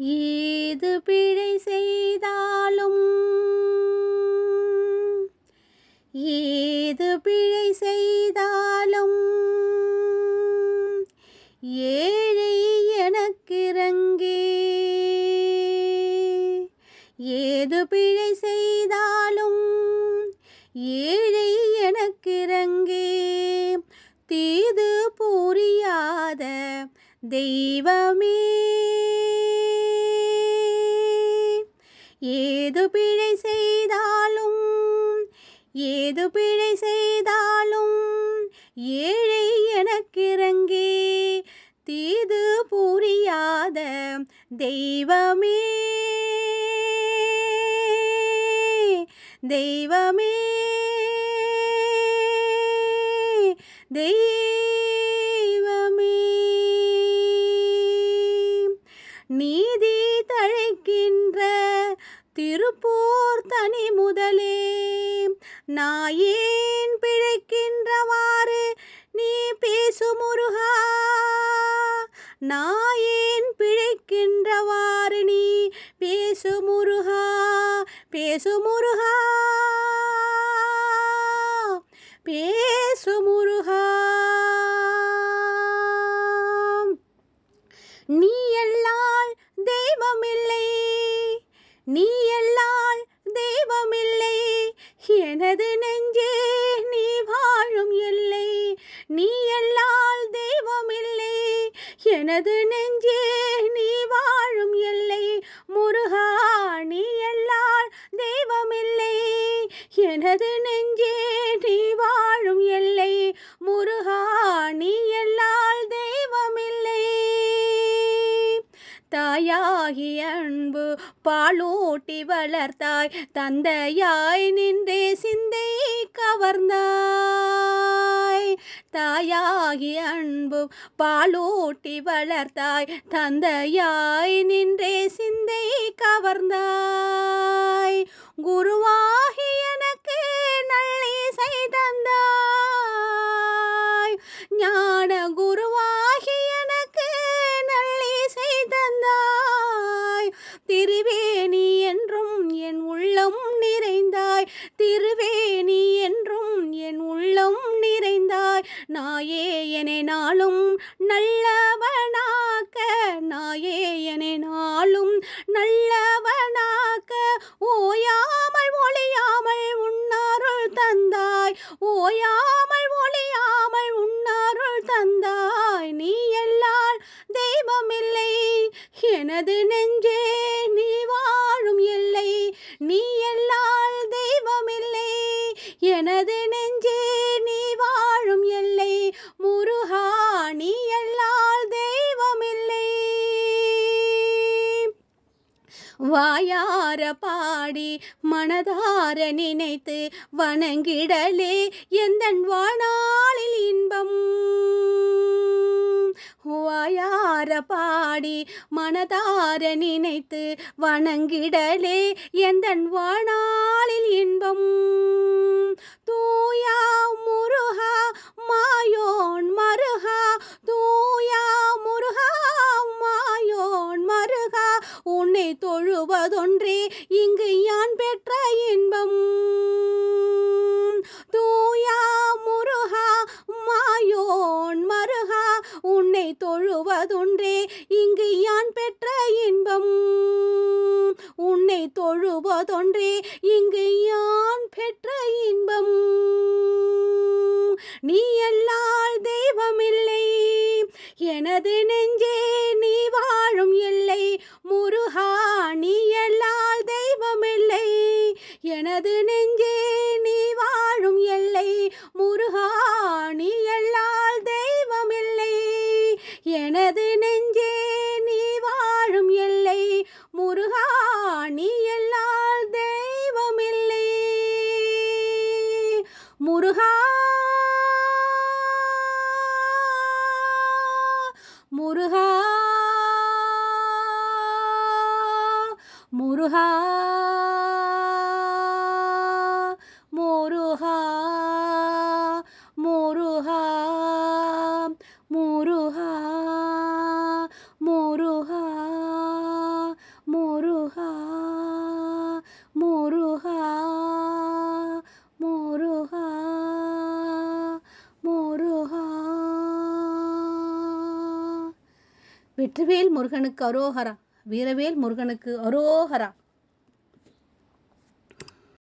ஏது பிழை செய்தாலும்? ஏது பிழை செய்தாலும்? ஏழை எனக்கிறங்கே. ஏது பிழை செய்தாலும்? ஏழை எனக்கிறங்கே. தீது புரியாத தெய்வமே. ஏது பிழை செய்தாலும் ஏது பிழை செய்தாலும் ஏழை எனக்கிறங்கே தீது புரியாத தெய்வமே. தெய்வமே. தெய்வமே. நீதி திருப்பூர் தனி முதலே. நாயேன் பிழைக்கின்றவாறு நீ பேசு முருகா. நாயேன் பிழைக்கின்றவாறு நீ பேசு முருகா. பேசு முருகா. பேசு முருகா. நீ எல்லால் தெய்வமில்லை. நீ எல்லால் தெய்வமில்லை. எனது நெஞ்சே நீ வாழும் எல்லை. நீ எல்லால் தெய்வமில்லை. எனது நெஞ்சே நீ வாழும் எல்லை. முருகா நீ எல்லால் தெய்வமில்லை. எனது நெஞ்சே தாயாகி அன்பு பாலூட்டி வளர்த்தாய். தந்தையாய் நின்றே சிந்தை கவர்ந்தாய். தாயாகி அன்பு பாலூட்டி வளர்த்தாய். தந்தையாய் நின்றே சிந்தை கவர்ந்தாய். குருவாகிய திருவேணி என்றும் என் உள்ளம் நிறைந்தாய். திருவேணி என்றும் என் உள்ளம் நிறைந்தாய். நாயே என நாளும் நல்லவனாக்க நாயே என நாளும் நல்லவனாக்க. ஓயாமல் ஒளியாமல் உன்னாருள் தந்தாய். ஓயாமல் ஒளியாமல் உன்னாருள் தந்தாய். நீ எல்லால் தெய்வமில்லை. எனது நெஞ்சே மனதார பாடி மனதார நினைத்து வணங்கிடலே எந்த வாணாளில் இன்பம்? வாயார பாடி மனதார நினைத்து வணங்கிடலே எந்த வாணாளில் இன்பம்? தூயா முருகா மாயோ தொழுவதொன்றே இங்கு யான் பெற்ற இன்பம். நீ எல்லால் தெய்வமில்லை. எனது நெஞ்சே நீ வாழும் இல்லை முருகா நீ எல்லால் தெய்வமில்லை. எனது நெஞ்சே முருகா முருகா முருகா முருகா முருகா முருகா முருகா முருகா முருகா. வெற்றிவேல் முருகனுக்கு அரோகரா. வீரவேல் முருகனுக்கு அரோகரா.